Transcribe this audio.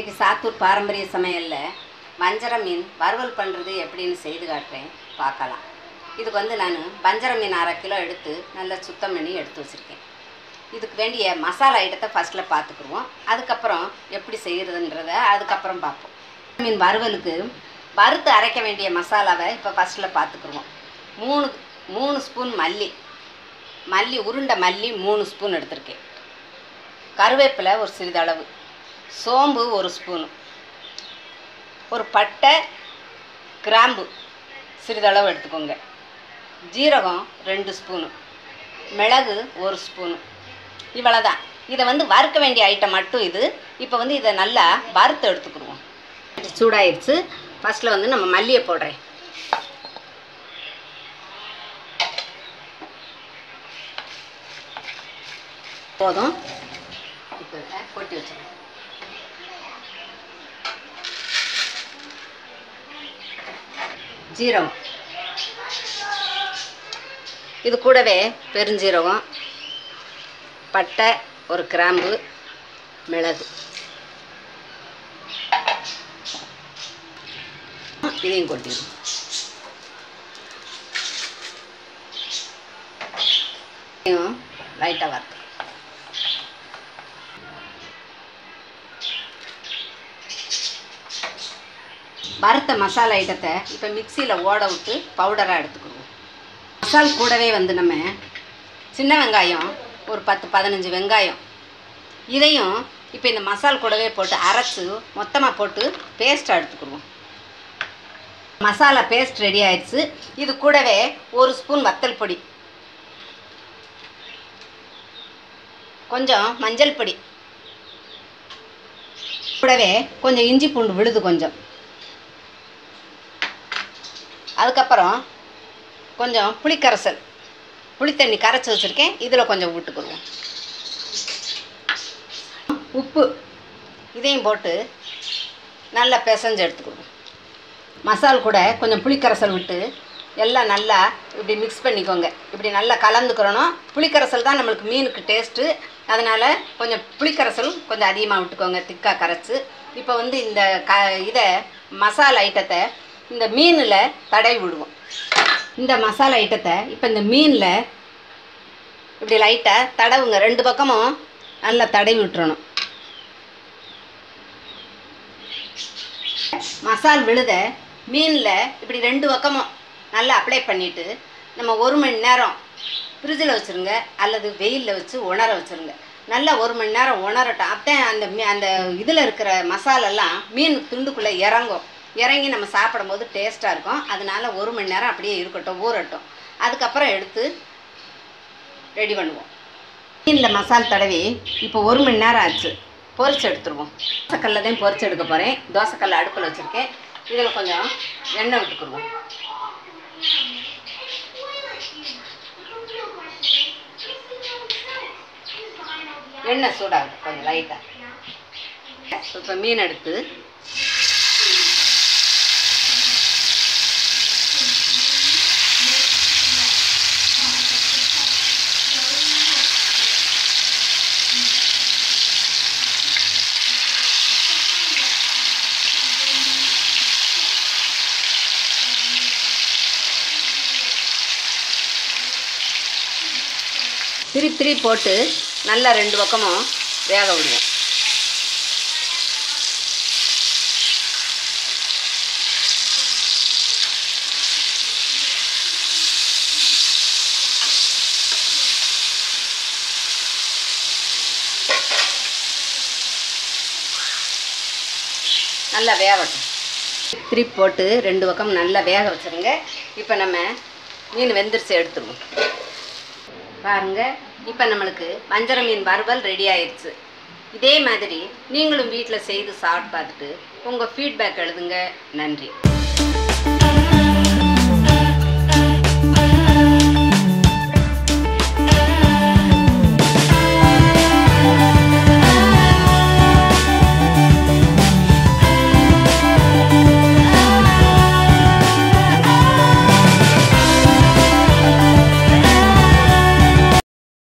இன்றைக்கி சாத்தூர் பாரம்பரிய சமையலில் வஞ்சர மீன் வறுவல் பண்ணுறது எப்படின்னு செய்து காட்டுறேன். பார்க்கலாம். இதுக்கு வந்து நான் வஞ்சர மீன் அரை கிலோ எடுத்து நல்லா சுத்தம் பண்ணி எடுத்து வச்சுருக்கேன். இதுக்கு வேண்டிய மசாலா ஐட்டத்தை ஃபஸ்ட்டில் பார்த்துக்குருவோம். அதுக்கப்புறம் எப்படி செய்கிறதுன்றத அதுக்கப்புறம் பார்ப்போம். மீன் வறுவலுக்கு வறுத்து அரைக்க வேண்டிய மசாலாவை இப்போ ஃபஸ்ட்டில் பார்த்துக்குருவோம். மூணு மூணு ஸ்பூன் மல்லி. மல்லி உருண்டை மல்லி மூணு ஸ்பூன் எடுத்திருக்கேன். கருவேப்பிலை ஒரு சிறிதளவு. சோம்பு ஒரு ஸ்பூனு. ஒரு பட்டை கிராம்பு சிறிதளவு எடுத்துக்கோங்க. ஜீரகம் ரெண்டு ஸ்பூனு. மிளகு ஒரு ஸ்பூனு. இவ்வளோதான் இதை வந்து வறுக்க வேண்டிய ஐட்டம் மட்டும் இது. இப்போ வந்து இதை நல்லா வறுத்து எடுத்துக்கிடுவோம் சூடாயிருச்சு. ஃபஸ்ட்டில் வந்து நம்ம மல்லியை போடுறேன் போதும். இப்போ கொட்டி வச்சிடலாம் ஜீரகம் இது கூடவே பெருஞ்சீரகம் பட்டை ஒரு கிராம்பு மிளகு. இதையும் கொட்டிடும். இதையும் லைட்டாக வறுத்து வறுத்த மசாலா ஐட்டத்தை இப்போ மிக்சியில் ஓட விட்டு பவுடராக எடுத்துக்கிடுவோம் மசால் கூடவே வந்து நம்ம சின்ன வெங்காயம் ஒரு பத்து பதினஞ்சு வெங்காயம் இதையும் இப்போ இந்த மசால் கூடவே போட்டு அரைச்சி மொத்தமாக போட்டு பேஸ்ட்டாக எடுத்துக்கிடுவோம் மசாலா பேஸ்ட் ரெடி ஆயிடுச்சு. இது கூடவே ஒரு ஸ்பூன் வத்தல் பொடி. கொஞ்சம் மஞ்சள் பொடி. கூடவே கொஞ்சம் இஞ்சி பூண்டு விழுது கொஞ்சம். அதுக்கப்புறம் கொஞ்சம் புளிக்கரைசல் புளித்தண்ணி கரைச்சி வச்சுருக்கேன். இதில் கொஞ்சம் விட்டுக்குருவோம் உப்பு இதையும் போட்டு நல்லா பிசைஞ்சு எடுத்துக்குவோம் மசால் கூட கொஞ்சம் புளிக்கரைசல் விட்டு எல்லாம் நல்லா இப்படி மிக்ஸ் பண்ணிக்கோங்க. இப்படி நல்லா கலந்துக்கிறணும். புளிக்கரைசல் தான் நம்மளுக்கு மீனுக்கு டேஸ்ட்டு அதனால் கொஞ்சம் புளிக்கரைசல் கொஞ்சம் அதிகமாக விட்டுக்கோங்க. திக்காக கரைச்சி. இப்போ வந்து இந்த க இதை மசாலா ஐட்டத்தை இந்த மீனில் தடவி விடுவோம். இந்த மசாலா ஐட்டத்தை இப்போ இந்த மீனில் இப்படி லைட்டாக தடவுங்க. ரெண்டு பக்கமும் நல்லா தடவி விட்டுறணும். மசால் விழுத மீனில் இப்படி ரெண்டு பக்கமும் நல்லா அப்ளை பண்ணிவிட்டு நம்ம ஒரு மணி நேரம் ஃப்ரிட்ஜில் வச்சுருங்க. அல்லது வெயிலில் வச்சு உணர வச்சுருங்க. நல்லா ஒரு மணி நேரம் உணரட்டும். அப்போ அந்த மீ அந்த இதில் இருக்கிற மசாலெல்லாம் மீன் துண்டுக்குள்ளே இறங்கும். இறங்கி நம்ம சாப்பிடும்போது டேஸ்ட்டாக இருக்கும். அதனால் ஒரு மணி நேரம் அப்படியே இருக்கட்டும் ஊறட்டும். அதுக்கப்புறம் எடுத்து ரெடி பண்ணுவோம். மீனில் மசால் தடவி இப்போ ஒரு மணி நேரம் ஆச்சு. பொரிச்சு எடுத்துருவோம். தோசைக்கல்ல தான் பொரிச்சு எடுக்க போகிறேன் தோசைக்கல்ல அடுப்பில் வச்சுருக்கேன். இதில் கொஞ்சம் எண்ணெய் விட்டுக்குருவோம். எண்ணெய் சூடாகுது கொஞ்சம் லைட்டாக இப்போ மீன் எடுத்து திருப்பி திருப்பி போட்டு நல்லா ரெண்டு பக்கமும் வேக விடுவோம். நல்லா வேகட்டும். திருப்பி போட்டு ரெண்டு பக்கம் நல்லா வேக வச்சுருங்க. இப்போ நம்ம மீன் வெந்துருச்சு எடுத்துருவோம். பாருங்க இப்போ நம்மளுக்கு வஞ்சர மீன் வறுவல் ரெடி ஆயிடுச்சு. இதே மாதிரி நீங்களும் வீட்டில் செய்து சாப்பிட்டு பார்த்துட்டு உங்கள் ஃபீட்பேக் எழுதுங்க. நன்றி.